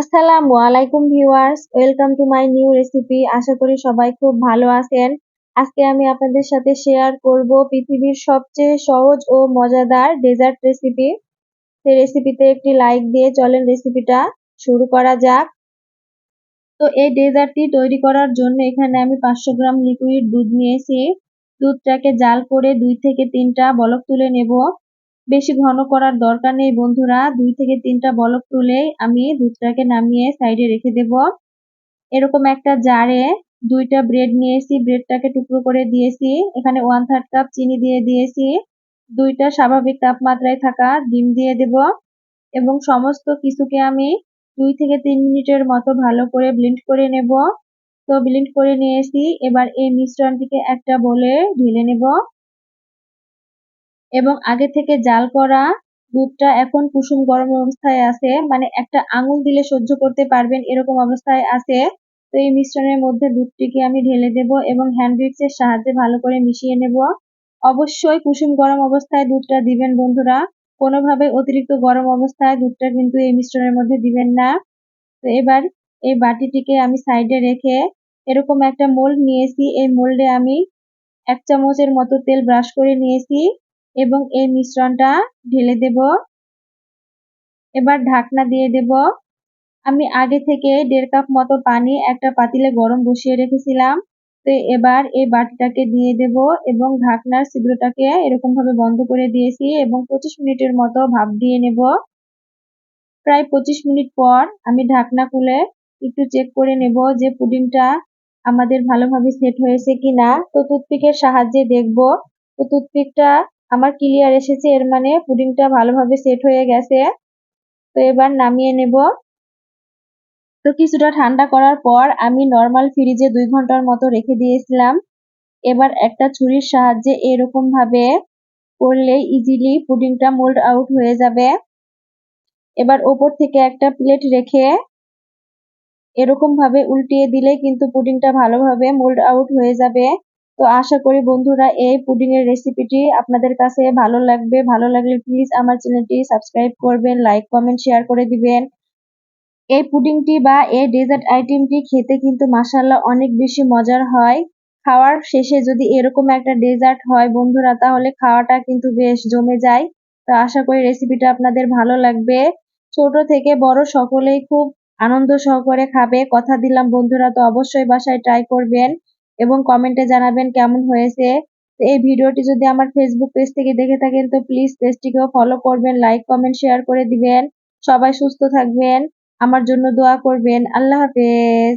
আসসালামু আলাইকুম viewers, welcome to my new recipe. আশা করি সবাই খুব ভালো আছেন। আজকে আমি আপনাদের সাথে শেয়ার করব পৃথিবীর সবচেয়ে সহজ ও মজাদার ডেজার্ট রেসিপি। সেই রেসিপিতে একটি লাইক দিয়ে চলেন রেসিপিটা শুরু করা যাক। তো এই ডেজার্টটি তৈরি করার জন্য এখানে আমি পাঁচশো গ্রাম লিকুইড দুধ নিয়েছি। দুধটাকে জাল করে দুই থেকে তিনটা বলক তুলে নেব। বেশি ঘন করার দরকার নেই, বন্ধুরা। দুই থেকে তিনটা বলক তুলেই আমি দুধটাকে নামিয়ে সাইডে রেখে দেব। এরকম একটা জারে দুইটা ব্রেড নিয়েছি, ব্রেডটাকে টুকরো করে দিয়েছি। এখানে ওয়ান থার্ড কাপ চিনি দিয়ে দিয়েছি। দুইটা স্বাভাবিক তাপমাত্রায় থাকা ডিম দিয়ে দেব এবং সমস্ত কিছুকে আমি দুই থেকে তিন মিনিটের মতো ভালো করে ব্লেন্ড করে নেব। তো ব্লেন্ড করে নিয়েছি। এবার এই মিশ্রণটিকে একটা বলে ঢেলে নেব। এবং আগে থেকে জাল করা দুধটা এখন কুসুম গরম অবস্থায় আছে মানে একটা আঙুল দিলে সহ্য করতে পারবেন এরকম অবস্থায় আছে। তো এই মিশ্রণের মধ্যে দুধটিকে আমি ঢেলে দেব এবং হ্যান্ড এর সাহায্যে ভালো করে মিশিয়ে নেব। অবশ্যই কুসুম গরম অবস্থায় দুধটা দিবেন বন্ধুরা। কোনোভাবে অতিরিক্ত গরম অবস্থায় দুধটা কিন্তু এই মিশ্রণের মধ্যে দিবেন না। তো এবার এই বাটিটিকে আমি সাইডে রেখে এরকম একটা মোল্ড নিয়েছি। এই মোল্ডে আমি এক চামচের মতো তেল ব্রাশ করে নিয়েছি। এবং এই মিশ্রণটা ঢেলে দেব। এবার ঢাকনা দিয়ে দেব। আমি আগে থেকে দেড় কাপ মতো পানি একটা পাতিলে গরম বসিয়ে রেখেছিলাম। তো এবার এই বাটিটাকে দিয়ে দেব এবং ঢাকনার ছিদ্রটাকে এরকম ভাবে বন্ধ করে দিয়েছি এবং পঁচিশ মিনিটের মতো ভাপ দিয়ে নেব। প্রায় পঁচিশ মিনিট পর আমি ঢাকনা খুলে একটু চেক করে নেব যে পুডিংটা আমাদের ভালোভাবে সেট হয়েছে কিনা। তো টুথপিকের সাহায্যে দেখব। তো টুথপিকটা আমার ক্লিয়ার এসেছে, এর মানে পুডিংটা ভালোভাবে সেট হয়ে গেছে। তো এবার নামিয়ে নেব। তো কিছুটা ঠান্ডা করার পর আমি নর্মাল ফ্রিজে দুই ঘণ্টার মতো রেখে দিয়েছিলাম। এবার একটা ছুরির সাহায্যে এরকম ভাবে করলে ইজিলি পুডিংটা মোল্ড আউট হয়ে যাবে। এবার ওপর থেকে একটা প্লেট রেখে এরকম ভাবে উল্টিয়ে দিলে কিন্তু পুডিংটা ভালোভাবে মোল্ড আউট হয়ে যাবে। তো আশা করি বন্ধুরা এই পুডিং এর রেসিপিটি আপনাদের কাছে ভালো লাগবে। ভালো লাগলে প্লিজ আমার চ্যানেলটি সাবস্ক্রাইব করবেন লাইক কমেন্ট শেয়ার করে দিবেন। এই পুডিংটি বা এই ডেজার্ট আইটেমটি খেতে কিন্তু মাসাল্লাহ অনেক বেশি মজার হয়। খাওয়ার শেষে যদি এরকম একটা ডেজার্ট হয় বন্ধুরা, তাহলে খাওয়াটা কিন্তু বেশ জমে যায়। তো আশা করি রেসিপিটা আপনাদের ভালো লাগবে। ছোট থেকে বড় সকলেই খুব আনন্দ সহকারে খাবে। কথা দিলাম বন্ধুরা, তো অবশ্যই বাসায় ট্রাই করবেন। এবং কমেন্টে জানাবেন কেমন হয়েছে। এই ভিডিওটি যদি আমার ফেসবুক পেজ থেকে দেখে থাকেন, তো প্লিজ পেজটিকেও ফলো করবেন লাইক কমেন্ট শেয়ার করে দিবেন। সবাই সুস্থ থাকবেন। আমার জন্য দোয়া করবেন। আল্লাহ হাফেজ।